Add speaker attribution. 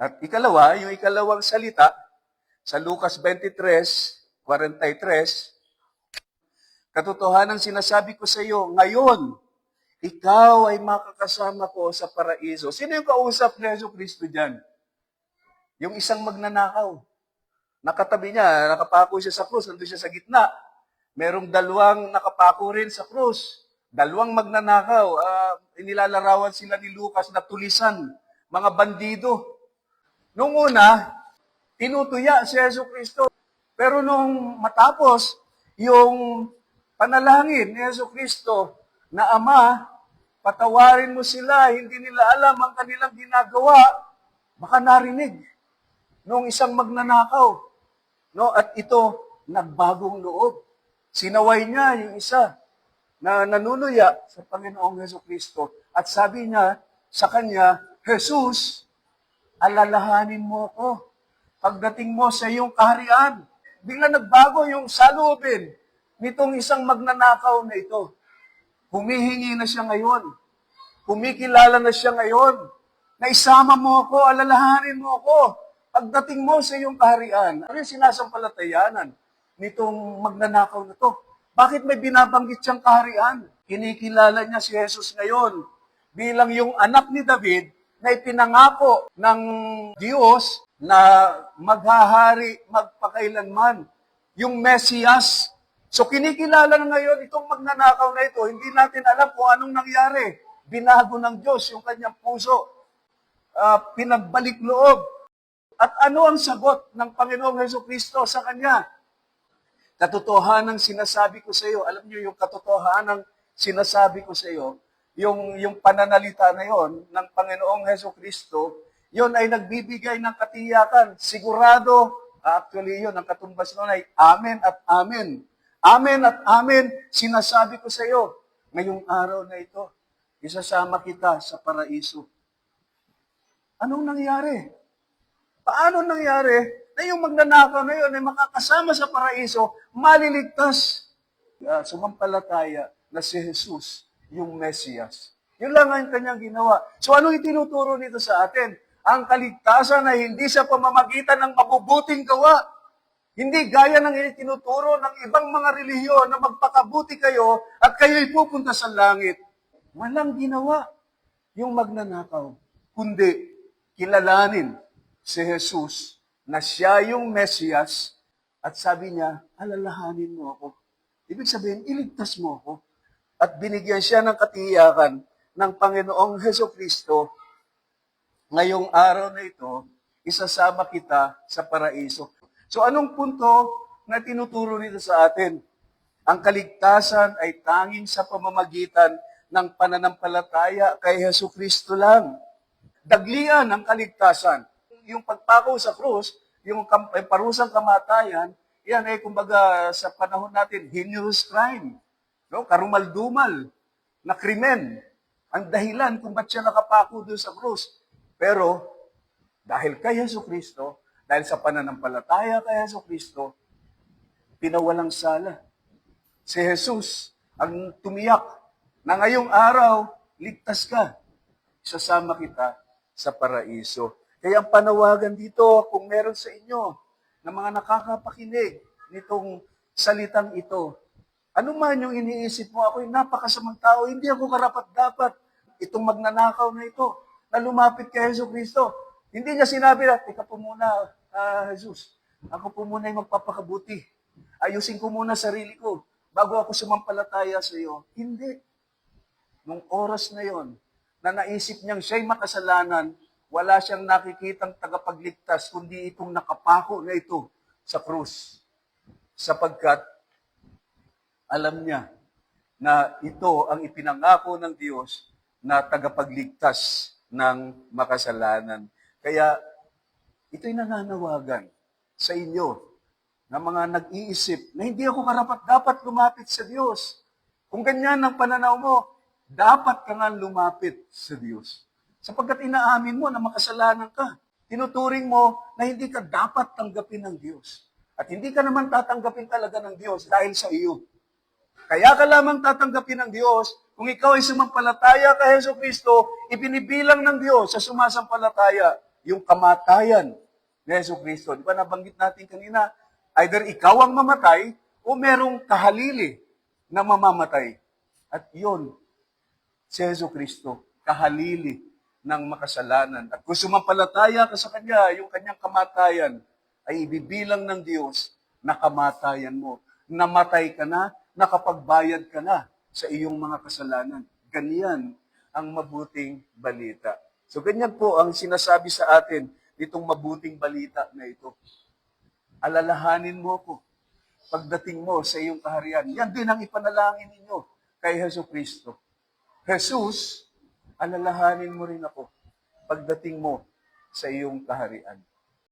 Speaker 1: At ikalawa, yung ikalawang salita, sa Lucas 23, 43, Katotohanan sinasabi ko sa iyo, ngayon, ikaw ay makakasama ko sa paraiso. Sino yung kausap ni Yesu Cristo dyan? Yung isang magnanakaw. Nakatabi niya, nakapako siya sa krus, nandun siya sa gitna. Merong dalawang nakapako rin sa krus. Dalawang magnanakaw. Ah, inilalarawan sila ni Lucas na tulisan. Mga bandido. Nung una, tinutuya si Yesu Cristo. Pero nung matapos, yung panalangin ni Yesu Kristo na Ama, patawarin mo sila, hindi nila alam ang kanilang ginagawa, baka narinig nung isang magnanakaw. No? At ito, nagbagong loob. Sinaway niya yung isa na nanuluya sa Panginoong Yesu Kristo. At sabi niya sa kanya, Jesus, alalahanin mo ako pagdating mo sa iyong kaharian. Bigla nagbago yung salubin nitong isang magnanakaw na ito. Humihingi na siya ngayon. Kumikilala na siya ngayon. Na isama mo ako, alalahanin mo ako. Pagdating mo sa iyong kaharian, ano yung sinasampalatayanan nitong magnanakaw na to? Bakit may binabanggit siyang kaharian? Kinikilala niya si Jesus ngayon bilang yung anak ni David na ipinangako ng Diyos na maghahari magpakailanman. Yung Mesias. So kinikilala na ngayon itong magnanakaw na ito, hindi natin alam kung anong nangyari. Binago ng Diyos yung kanyang puso. Ah, pinagbalik loob. At ano ang sagot ng Panginoong Heso Kristo sa kanya? Katotohanan sinasabi ko sa iyo, alam niyo yung katotohanan sinasabi ko sa iyo, yung, yung pananalita na yon ng Panginoong Heso Kristo, yon ay nagbibigay ng katiyakan. Sigurado, actually yun, ang katumbas nun ay Amen at Amen. Amen at Amen, sinasabi ko sa iyo, ngayong araw na ito, isasama kita sa paraiso. Anong nangyari? Paano nangyari na yung magnanakaw na yun ay makakasama sa paraiso, maliligtas? Uh, sumampalataya na si Jesus, yung Mesias. Yun lang ang kanyang ginawa. So anong itinuturo nito sa atin? Ang kaligtasan ay hindi sa pamamagitan ng mabubuting gawa. Hindi gaya ng itinuturo ng ibang mga relihiyon na magpakabuti kayo at kayo'y pupunta sa langit. Walang ginawa yung magnanakaw, kundi kilalanin si Jesus na siya yung Mesias at sabi niya, alalahanin mo ako. Ibig sabihin, iligtas mo ako. At binigyan siya ng katiyakan ng Panginoong Heso Kristo, ngayong araw na ito, isasama kita sa paraiso. So anong punto na tinuturo nito sa atin? Ang kaligtasan ay tanging sa pamamagitan ng pananampalataya kay Heso Kristo lang. Daglian ang kaligtasan. Yung pagpako sa krus, yung parusang kamatayan, yan ay kumbaga sa panahon natin, heinous crime. No? Karumal-dumal na krimen. Ang dahilan kung ba't siya nakapako doon sa krus. Pero, dahil kay Yesu Kristo, dahil sa pananampalataya kay Yesu Kristo, pinawalang sala. Si Jesus ang tumiyak na ngayong araw, ligtas ka. Isasama kita sa paraiso. Kaya ang panawagan dito, kung meron sa inyo na mga nakakapakinig nitong salitang ito, ano man yung iniisip mo, ako'y napakasamang tao, hindi ako karapat-dapat itong magnanakaw na ito na lumapit kay Yesu Kristo. Hindi niya sinabi na, tika po muna, ah, Jesus, ako po muna yung magpapakabuti. Ayusin ko muna sarili ko bago ako sumampalataya sa iyo. Hindi. Nung oras na yon, na naisip niyang siya'y makasalanan, wala siyang nakikitang tagapagligtas, kundi itong nakapako na ito sa krus. Sapagkat alam niya na ito ang ipinangako ng Diyos na tagapagligtas ng makasalanan. Kaya ito'y nananawagan sa inyo na mga nag-iisip na hindi ako karapat dapat lumapit sa Diyos. Kung ganyan ang pananaw mo, dapat ka nga lumapit sa Diyos. Sapagkat inaamin mo na makasalanan ka. Tinuturing mo na hindi ka dapat tanggapin ng Diyos. At hindi ka naman tatanggapin talaga ng Diyos dahil sa iyo. Kaya ka lamang tatanggapin ng Diyos kung ikaw ay sumampalataya kay Yeso Kristo, ibinibilang ng Diyos sa sumasampalataya yung kamatayan ni Yesu Kristo. Di ba nabanggit natin kanina, either ikaw ang mamatay o merong kahalili na mamamatay. At yun, si Yesu Kristo, kahalili ng makasalanan. At kung sumampalataya ka sa Kanya, yung Kanyang kamatayan ay ibibilang ng Diyos na kamatayan mo. Namatay ka na, nakapagbayad ka na sa iyong mga kasalanan. Ganyan ang mabuting balita. So ganyan po ang sinasabi sa atin nitong mabuting balita na ito. Alalahanin mo ko pagdating mo sa iyong kaharian. Yan din ang ipanalangin ninyo kay Heso Kristo. Jesus, alalahanin mo rin ako pagdating mo sa iyong kaharian.